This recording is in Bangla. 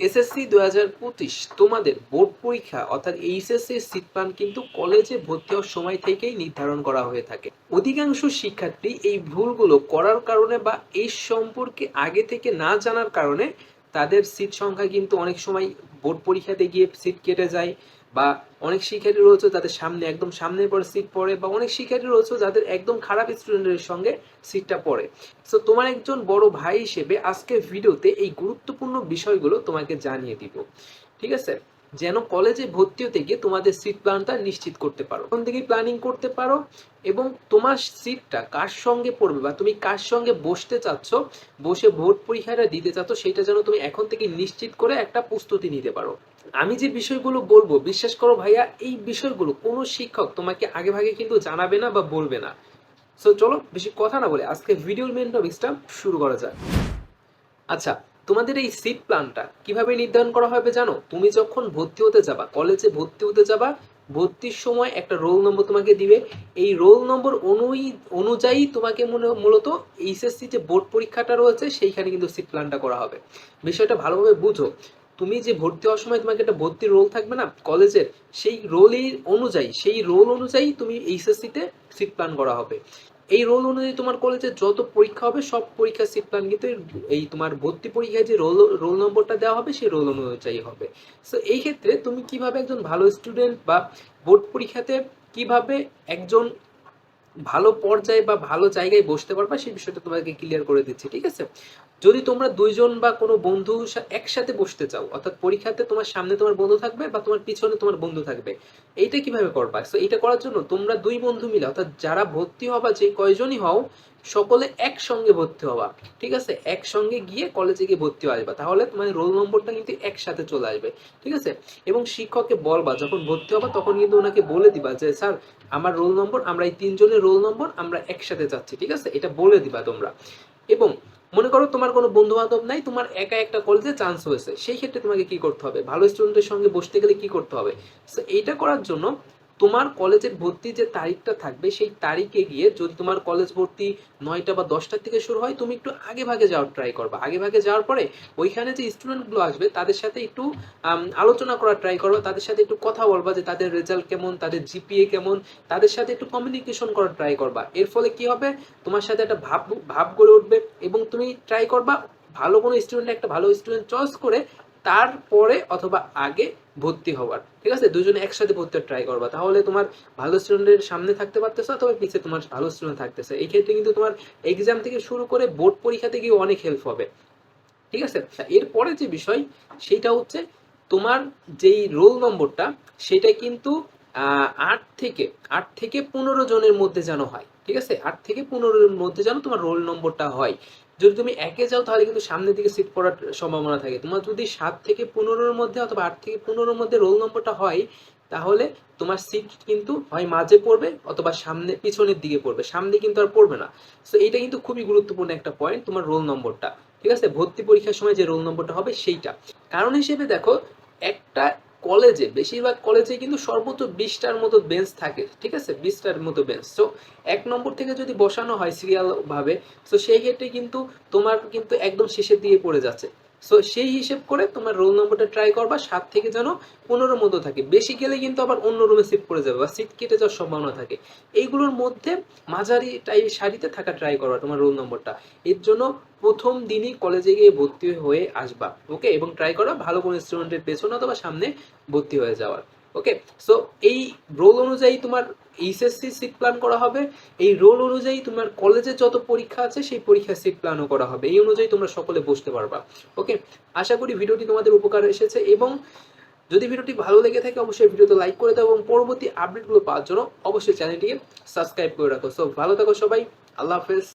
এসএসসি দু হাজার পঁচিশ তোমাদের বোর্ড পরীক্ষা, অর্থাৎ এইচএসসি সিট প্ল্যান কিন্তু কলেজে ভর্তি হওয়ার সময় থেকেই নির্ধারণ করা হয়ে থাকে। অধিকাংশ শিক্ষার্থী এই ভুলগুলো করার কারণে বা এই সম্পর্কে আগে থেকে না জানার কারণে তাদের সিট সংখ্যা কিন্তু অনেক সময় বোর্ড পরীক্ষাতে গিয়ে সিট কেটে যায় বা অনেক শিক্ষার্থী রয়েছে যাদের সামনে একদম সামনের পরে সিট পড়ে বা অনেক শিক্ষার্থী রয়েছে যাদের একদম খারাপ স্টুডেন্টের সঙ্গে সিটটা পড়ে। সো তোমার একজন বড় ভাই হিসেবে আজকের ভিডিওতে এই গুরুত্বপূর্ণ বিষয়গুলো তোমাকে জানিয়ে দিব। ঠিক আছে? যেন কলেজে ভর্তি হতে গিয়ে তোমাদের সিট প্ল্যানটা নিশ্চিত করতে পারো। এখন থেকে প্ল্যানিং করতে পারো এবং তোমার সিটটা কার সঙ্গে পড়বে বা তুমি কার সঙ্গে বসতে চাচ্ছ, বসে ভোট পরীক্ষাটা দিতে চাচ্ছ, সেটা যেন তুমি এখন থেকে নিশ্চিত করে একটা প্রস্তুতি নিতে পারো। আমি যে বিষয়গুলো বলব, বিশ্বাস করো ভাইয়া, এই বিষয়গুলো কোনো শিক্ষক তোমাকে আগে ভাগে কিন্তু জানাবে না বা বলবে না। সো চলো, বেশি কথা না বলে আজকে ভিডিওর মেন টপিক্সটা শুরু করা যাক। আচ্ছা তোমাদের এই সিট প্ল্যানটা কীভাবে নির্ধারণ করা হবে জানো? তুমি যখন ভর্তি হতে যাবা কলেজে ভর্তি হতে যাবা, ভর্তির সময় একটা রোল নম্বর তোমাকে দিবে। এই রোল নম্বর অনুই, অনুযায়ী তোমাকে মূলত এইচএসসি যে বোর্ড পরীক্ষাটা রয়েছে, সেইখানে কিন্তু সিট প্ল্যানটা করা হবে। বিষয়টা ভালোভাবে বুঝো। তুমি যে ভর্তি হওয়ার সময় তোমাকে একটা ভর্তির রোল থাকবে না কলেজের সেই রোলের অনুযায়ী, সেই রোল অনুযায়ী তুমি এইচএসসিতে সিট প্ল্যান করা হবে। এই রোল অনুযায়ী তোমার কলেজে যত পরীক্ষা হবে, সব পরীক্ষা সিট প্ল্যান কিন্তু এই তোমার ভর্তি পরীক্ষায় যে রোল রোল নম্বরটা দেওয়া হবে, সেই রোল অনুযায়ী হবে। সো এই ক্ষেত্রে তুমি কীভাবে একজন ভালো স্টুডেন্ট বা বোর্ড পরীক্ষাতে কীভাবে একজন ভালো পর্যায়ে বা ভালো জায়গায় বসতে পারবা, সেই বিষয়টা তোমাকে ক্লিয়ার করে দিচ্ছি, ঠিক আছে? যদি তোমরা দুইজন বা কোনো বন্ধু একসাথে বসতে চাও, অর্থাৎ পরীক্ষাতে তোমার সামনে তোমার বন্ধু থাকবে বা তোমার পিছনে তোমার বন্ধু থাকবে, এইটা কীভাবে করবা? তো এইটা করার জন্য তোমরা দুই বন্ধু মিলে, অর্থাৎ যারা ভর্তি হবা, যে কয়জনই হও সকলে একসঙ্গে ভর্তি হওয়া ঠিক আছে? একসঙ্গে গিয়ে কলেজে গিয়ে ভর্তি হয়ে আসবা, তাহলে তোমার রোল নম্বরটা কিন্তু একসাথে চলে আসবে, ঠিক আছে? এবং শিক্ষককে বলবা, যখন ভর্তি হবা তখন কিন্তু ওনাকে বলে দিবা যে, স্যার, আমার রোল নম্বর আমরা এই তিনজনের রোল নম্বর আমরা একসাথে যাচ্ছি, ঠিক আছে? এটা বলে দিবা তোমরা। এবং মনে করো তোমার কোনো বন্ধু বান্ধব নাই, তোমার একা একটা কলেজে চান্স হয়েছে, সেই ক্ষেত্রে তোমাকে কি করতে হবে? ভালো স্টুডেন্টের সঙ্গে বসতে গেলে কি করতে হবে? এইটা করার জন্য তোমার কলেজের ভর্তি যে তারিখটা থাকবে, সেই তারিখে গিয়ে যদি তোমার কলেজ ভর্তি নয়টা বা দশটার থেকে শুরু হয়, তুমি একটু আগে ভাগে যাওয়ার ট্রাই করবা। আগে ভাগে যাওয়ার পরে ওইখানে যে স্টুডেন্টগুলো আসবে, তাদের সাথে একটু আলোচনা করার ট্রাই করবা, তাদের সাথে একটু কথা বলবা যে তাদের রেজাল্ট কেমন, তাদের জিপিএ কেমন, তাদের সাথে একটু কমিউনিকেশন করার ট্রাই করবা। এর ফলে কি হবে? তোমার সাথে একটা ভাব ভাব গড়ে উঠবে এবং তুমি ট্রাই করবা, ভালো কোনো স্টুডেন্ট একটা ভালো স্টুডেন্ট চয়েস করে তারপরে অথবা আগে ভর্তি হওয়ার। ঠিক আছে? দুজনে একসাথে ভর্তি ট্রাই করবা। তাহলে তোমার ভালো স্টুডেন্টের সামনে থাকতে পারতেছে অথবা পিছিয়ে তোমার ভালো স্টুডেন্ট থাকতেছে। এই ক্ষেত্রে কিন্তু তোমার এক্সাম থেকে শুরু করে বোর্ড পরীক্ষাতে গিয়ে অনেক হেল্প হবে। ঠিক আছে? এরপরে যে বিষয়, সেটা হচ্ছে তোমার যেই রোল নম্বরটা সেটা কিন্তু আট থেকে আট থেকে পনেরো জনের মধ্যে যেন হয়। ঠিক আছে? আট থেকে পনেরোর মধ্যে যেন তোমার রোল নম্বরটা হয়। যদি তুমি একে যাও তাহলে কিন্তু সামনের দিকে সিট পড়ার সম্ভাবনা থাকে। তোমার যদি সাত থেকে পনেরোর মধ্যে অথবা আট থেকে পনেরোর মধ্যে রোল নম্বরটা হয়, তাহলে তোমার সিট কিন্তু হয় মাঝে পড়বে অথবা সামনে, পিছনের দিকে পড়বে। সামনে কিন্তু আর পড়বে না। সো এইটা কিন্তু খুবই গুরুত্বপূর্ণ একটা পয়েন্ট তোমার রোল নম্বরটা। ঠিক আছে? ভর্তি পরীক্ষার সময় যে রোল নম্বরটা হবে সেইটা। কারণ হিসেবে দেখো, একটা কলেজে, বেশিরভাগ কলেজে কিন্তু সর্বোচ্চ বিশটার মতো বেঞ্চ থাকে, ঠিক আছে? বিশটার মতো বেঞ্চ তো এক নম্বর থেকে যদি বসানো হয় সিরিয়াল ভাবে তো সেই ক্ষেত্রে কিন্তু তোমার কিন্তু একদম শেষের দিকে পড়ে যাচ্ছে। সো সেই হিসেব করে তোমার রোল নম্বরটা ট্রাই করবা, সাত থেকে যেন পনেরোর মতো থাকে। বেশি গেলে কিন্তু আবার অন্য রুমে সিফট করে যাবে বা সিট কেটে যাওয়ার সম্ভাবনা থাকে। এইগুলোর মধ্যে মাঝারি টাইপ সারিতে থাকা ট্রাই করবা তোমার রোল নম্বরটা এর জন্য প্রথম দিনই কলেজে গিয়ে ভর্তি হয়ে আসবা ওকে এবং ট্রাই করা ভালো কোনো স্টুডেন্টের পেছনে অথবা সামনে ভর্তি হয়ে যাওয়ার। ওকে সো এই রোল অনুযায়ী তোমার এইচএসসি সিট প্ল্যান করা হবে। এই রোল অনুযায়ী তোমার কলেজে যত পরীক্ষা আছে, সেই পরীক্ষার সিট প্ল্যানও করা হবে। এই অনুযায়ী তোমরা সকলে বসতে পারবা। ওকে আশা করি ভিডিওটি তোমাদের উপকার এসেছে এবং যদি ভিডিওটি ভালো লেগে থাকে, অবশ্যই ভিডিওতে লাইক করে দাও এবং পরবর্তী আপডেটগুলো পাওয়ার জন্য অবশ্যই চ্যানেলটিকে সাবস্ক্রাইব করে রাখো। সো ভালো থাকো সবাই। আল্লাহ হাফেজ।